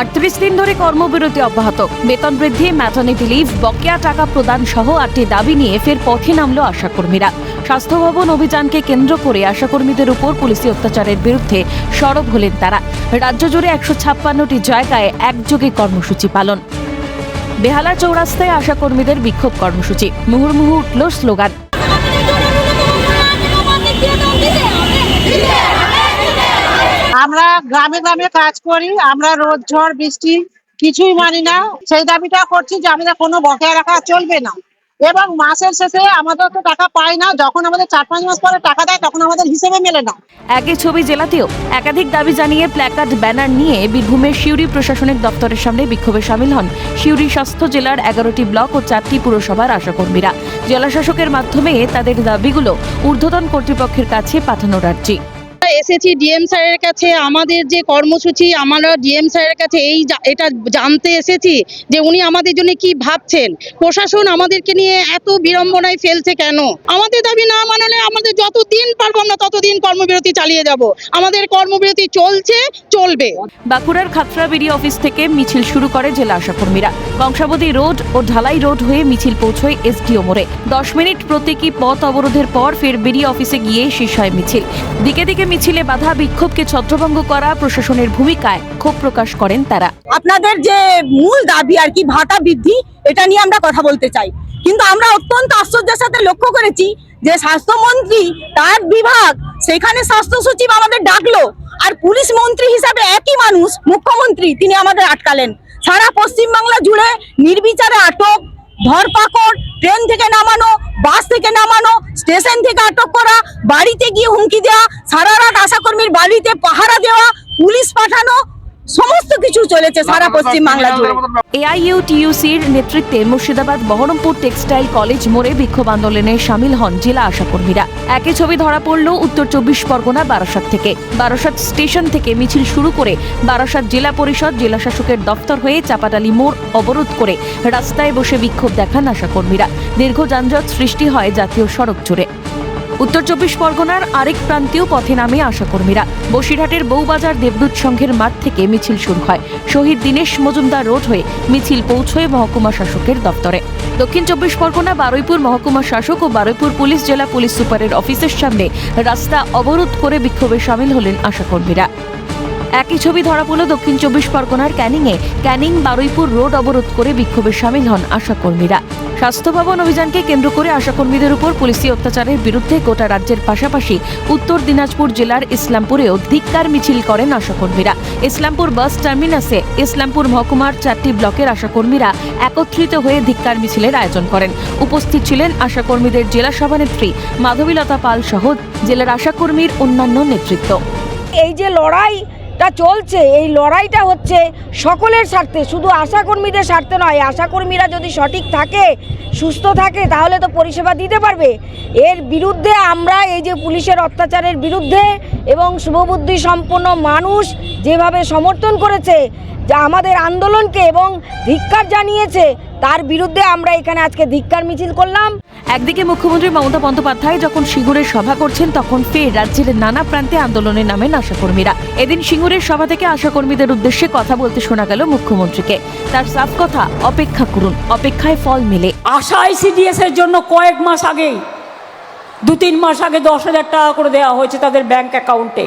আটত্রিশ দিন ধরে কর্মবিরতি অব্যাহত। বেতন বৃদ্ধি ম্যাটার্নিটি লিভ বকেয়া টাকা প্রদান সহ আটটি দাবি নিয়ে ফের পথে নামল আশাকর্মীরা। স্বাস্থ্য ভবন অভিযানকে কেন্দ্র করে আশাকর্মীদের উপর পুলিশি অত্যাচারের বিরুদ্ধে সরব হলেন তারা। রাজ্য জুড়ে একশো ছাপ্পান্নটি জায়গায় একযোগে কর্মসূচি পালন। বেহালা চৌরাস্তায় আশাকর্মীদের বিক্ষোভ কর্মসূচি। মুহুর্মুহু উঠল স্লোগান। গ্রামে গ্রামে কাজ করি, আমরা রোদ, ঝড়, বৃষ্টি কিছুই মানি না। সেই দাবিটা করছি যে আমাদের কোনো বকেয়া রাখা চলবে না। এবং মাসের শেষে আমাদের তো টাকা পাই না, যখন আমাদের চার পাঁচ মাস পরে টাকা দেয়, তখন আমাদের হিসেবে মেলে না। একই ছবি জেলাতেও একাধিক দাবি জানিয়ে প্ল্যাকার্ড ব্যানার নিয়ে বীরভূমের সিউড়ি প্রশাসনিক দপ্তরের সামনে বিক্ষোভে সামিল হন সিউড়ি স্বাস্থ্য জেলার এগারোটি ব্লক ও চারটি পুরসভার আশাকর্মীরা। জেলাশাসকের মাধ্যমে তাদের দাবিগুলো ঊর্ধ্বতন কর্তৃপক্ষের কাছে পাঠানোর আর্জি। এসেছি ডিএম স্যারের কাছে, আমাদের যে কর্মসূচি, আমরা ডিএম স্যারের কাছে এই এটা জানতে এসেছি যে উনি আমাদের জন্য কি ভাবছেন। প্রশাসন আমাদেরকে নিয়ে এত বিড়ম্বনায় ফেলছে কেন? আমাদের দাবি না মানলে আমাদের যতদিন পারব আমরা ততদিন কর্মবিরতি চালিয়ে যাব। আমাদের কর্মবিরতি চলছে, চলবে। বাঁকুড়ার খাতড়াবিড়ি অফিস থেকে মিছিল শুরু করে জেলা আশাকর্মীরা। বংশাবতী রোড ও ঢালাই রোড হয়ে মিছিল পৌঁছয় এসডিও মোড়ে। দশ মিনিট প্রতীকী পথ অবরোধের পর ফের বিডি অফিসে গিয়ে শেষ হয় মিছিল। দিকে দিকে মিছিলে বাধা বিক্ষোভকে ছত্রভঙ্গ করা প্রশাসনের ভূমিকায় ক্ষোভ প্রকাশ করেন তারা। আপনাদের যে মূল দাবি আর কি ভাতা বৃদ্ধি, এটা নিয়ে আমরা কথা বলতে চাই। কিন্তু আমরা অত্যন্ত আশ্চর্যের সাথে লক্ষ্য করেছি যে স্বাস্থ্যমন্ত্রী তার বিভাগ, সেখানে স্বাস্থ্য সচিব আমাদের ডাকলো। আর পুলিশ মন্ত্রী হিসাবে একই মানুষ, মুখ্যমন্ত্রী, তিনি আমাদের আটকালেন। সারা পশ্চিমবাংলা জুড়ে নির্বিচারে আটক ধরপাকড়, ট্রেন থেকে নামানো, বাস থেকে নামানো, স্টেশন থেকে আটক করা, বাড়িতে গিয়ে হুমকি দেওয়া, সারা রাত আশাকর্মীর বাড়িতে পাহারা দেওয়া, পুলিশ পাঠানো সমস্ত কিছু চলেছে সারা পশ্চিম বাংলা জুড়ে। এআইইউটিইউসির নেতৃত্বে মুর্শিদাবাদ বহরমপুর টেক্সটাইল কলেজ মোড়ে বিক্ষোভ আন্দোলনে সামিল হন জেলা আশাকর্মীরা। একই ছবি ধরা পড়ল উত্তর চব্বিশ পরগনা বারাসাত থেকে। বারাসাত স্টেশন থেকে মিছিল শুরু করে বারাসাত জেলা পরিষদ জেলা শাসকের দফতর হয়ে চাপাটালি মোড় অবরোধ করে রাস্তায় বসে বিক্ষোভ দেখান আশাকর্মীরা। দীর্ঘ যানজট সৃষ্টি হয় জাতীয় সড়ক জুড়ে। উত্তর চব্বিশ পরগনার আরেক প্রান্তীয় পথে নামে আশাকর্মীরা। বসিরহাটের বউবাজার দেবদূত সংঘের মাঠ থেকে মিছিল শুরু হয়। শহীদ দীনেশ মজুমদার রোড হয়ে মিছিল পৌঁছয় মহকুমা শাসকের দপ্তরে। দক্ষিণ চব্বিশ পরগনা, বারুইপুর মহকুমা শাসক ও বারুইপুর পুলিশ জেলা পুলিশ সুপারের অফিসের সামনে রাস্তা অবরোধ করে বিক্ষোভে সামিল হলেন আশাকর্মীরা। একই ছবি ধরা পড়ল দক্ষিণ চব্বিশ পরগনার ক্যানিংয়ে। ক্যানিং বারুইপুর রোড অবরোধ করে বিক্ষোভে সামিল হন আশাকর্মীরা। স্বাস্থ্য ভবন অভিযানকে কেন্দ্র করে আশাকর্মীদের উপর পুলিশি অত্যাচারের বিরুদ্ধে গোটা রাজ্যের পাশাপাশি উত্তর দিনাজপুর জেলার ইসলামপুরেও ধিক্কার মিছিল করেন আশাকর্মীরা। ইসলামপুর বাস টার্মিনাসে ইসলামপুর মহকুমার চারটি ব্লকের আশাকর্মীরা একত্রিত হয়ে ধিক্কার মিছিলের আয়োজন করেন। উপস্থিত ছিলেন আশাকর্মীদের জেলা সভানেত্রী মাধবীলতা পাল সহ জেলার আশাকর্মীর অন্যান্য নেতৃত্ব। এই যে লড়াইটা চলছে, এই লড়াইটা হচ্ছে সকলের স্বার্থে, শুধু আশাকর্মীদের স্বার্থে নয়, আশাকর্মীরা যদি সঠিক থাকে, সুস্থ থাকে, তাহলে তো পরিষেবা দিতে পারবে। এর বিরুদ্ধে আমরা এই যে পুলিশের অত্যাচারের বিরুদ্ধে এবং শুভবুদ্ধি সম্পন্ন মানুষ যেভাবে সমর্থন করেছে, যা আমাদের আন্দোলনকে এবং ধিক্কার জানিয়েছে তার বিরুদ্ধে আমরা এখানে আজকে ধিক্কার মিছিল করলাম। একদিকে মুখ্যমন্ত্রী মমতা বন্দ্যোপাধ্যায় যখন সিঙ্গুরের সভা করছেন তখন ফের রাজ্যের নানা প্রান্তে আন্দোলনে নামেন আশাকর্মীরা। এদিন সিঙ্গুরের সভা থেকে আশাকর্মীদের উদ্দেশ্যে কথা বলতে শোনা গেল মুখ্যমন্ত্রীকে। তার সাফ কথা অপেক্ষা করুন অপেক্ষায় ফল মেলে। আশা আইসিডিএস এর জন্য কয়েক মাস আগেই দু তিন মাস আগে দশ হাজার টাকা করে দেওয়া হয়েছে তাদের ব্যাংক অ্যাকাউন্টে।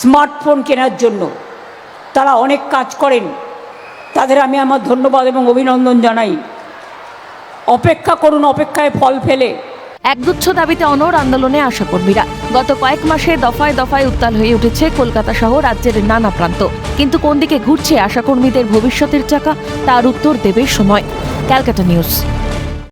স্মার্টফোন কেনার জন্য। তারা অনেক কাজ করেন। তাদের আমি আমার ধন্যবাদ এবং অভিনন্দন জানাই। অপেক্ষা করুন, অপেক্ষায় ফল ফেলে। একগুচ্ছ দাবিতে অনর আন্দোলনে আশাকর্মীরা। গত কয়েক মাসে দফায় দফায় উত্তাল হয়ে উঠেছে কলকাতা সহ রাজ্যের নানা প্রান্ত। কিন্তু কোন দিকে ঘুরছে আশাকর্মীদের ভবিষ্যতের চাকা, তার উত্তর দেবে সময়। Calcutta news.